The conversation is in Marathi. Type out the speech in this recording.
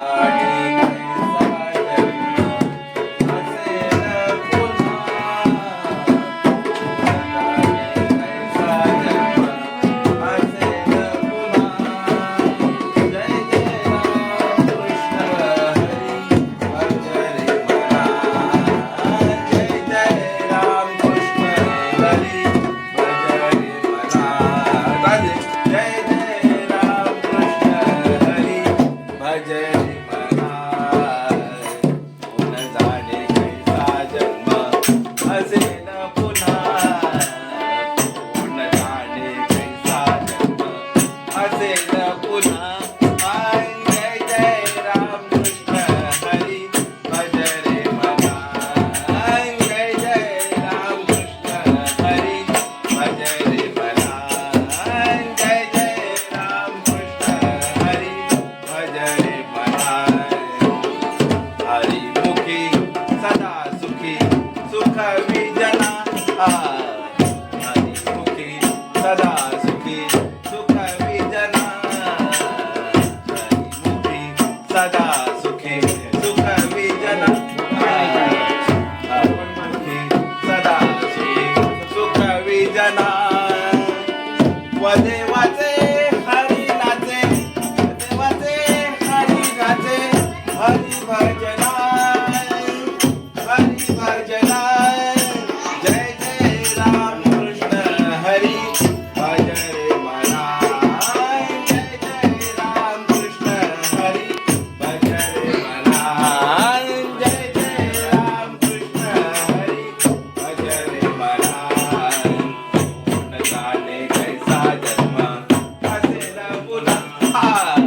Amen. नवी जना आधी सुखी सदा सुखी सुख विजना मुखी सदा सुखी सुख विजना मुखी सदा सुखी सुख विजना वदे वदे Aha!